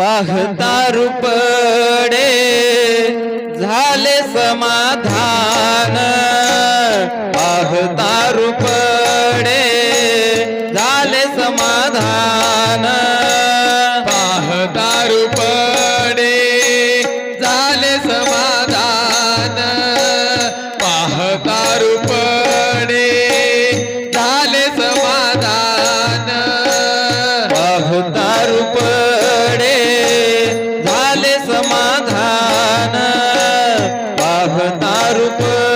पाहता रुपडे झाले समाधान. पाहता रुपडे झाले समाधान. Arupan.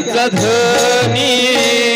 धनी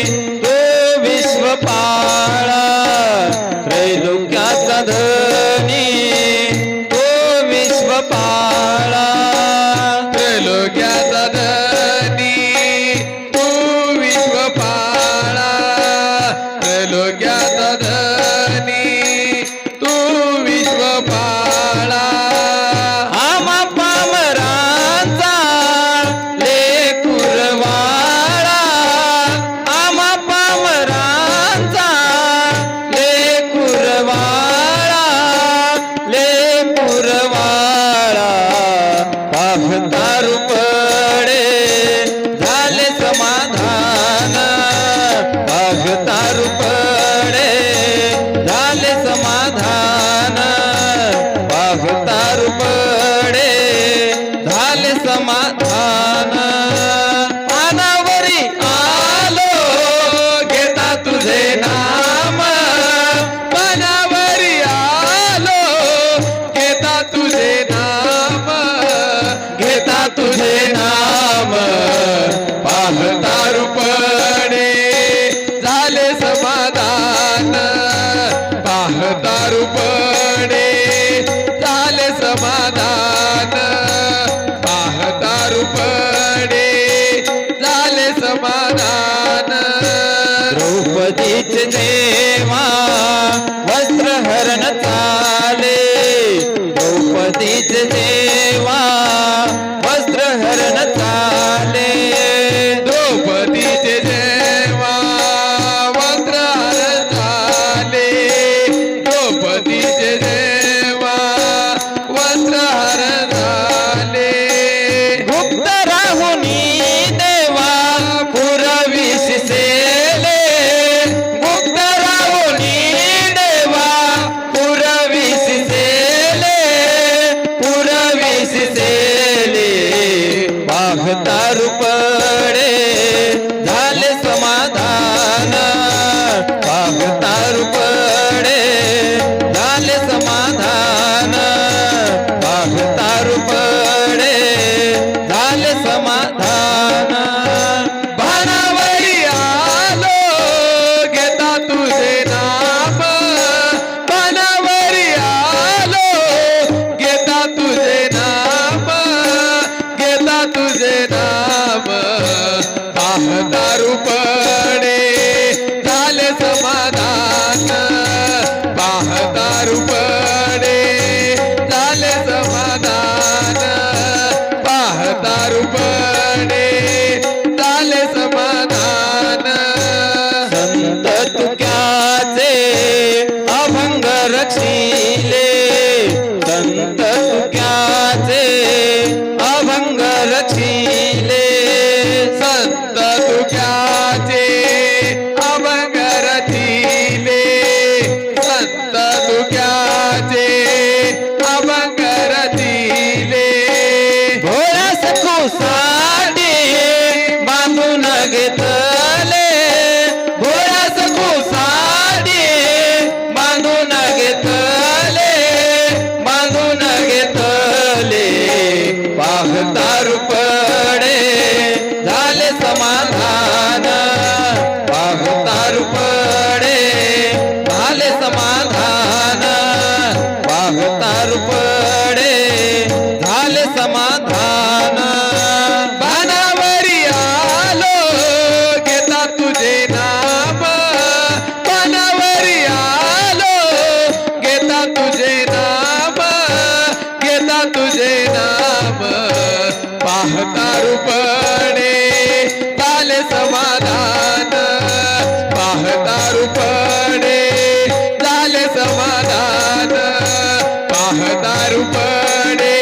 पडे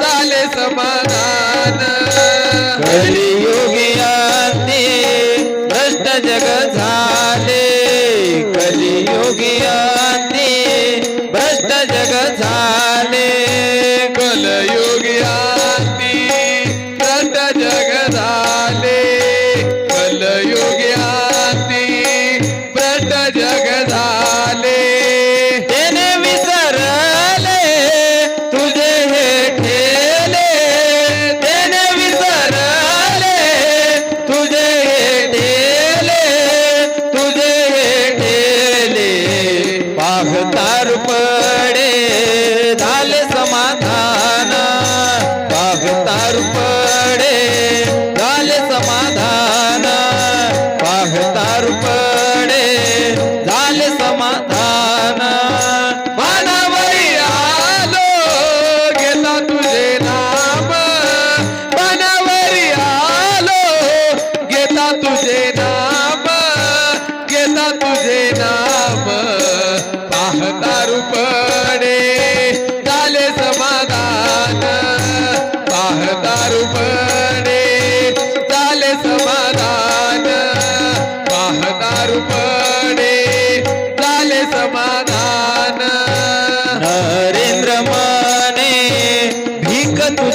चाले समाधान. कलियो dar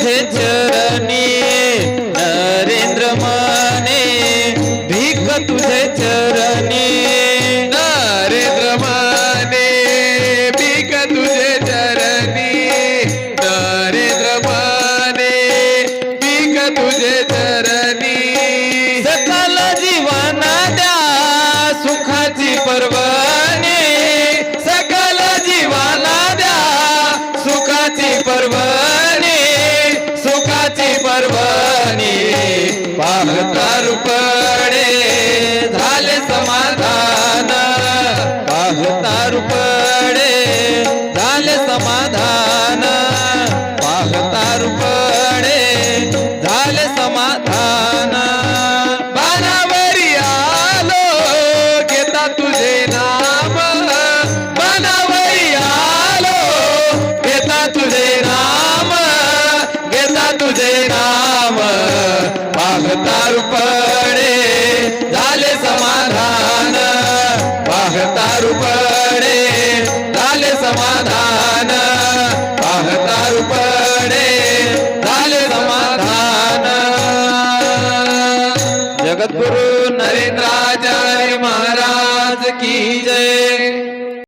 है जननी पाहता रूप तारुपणे झाले समाधान. पाहता रुपणे झाले समाधान. जगद्गुरु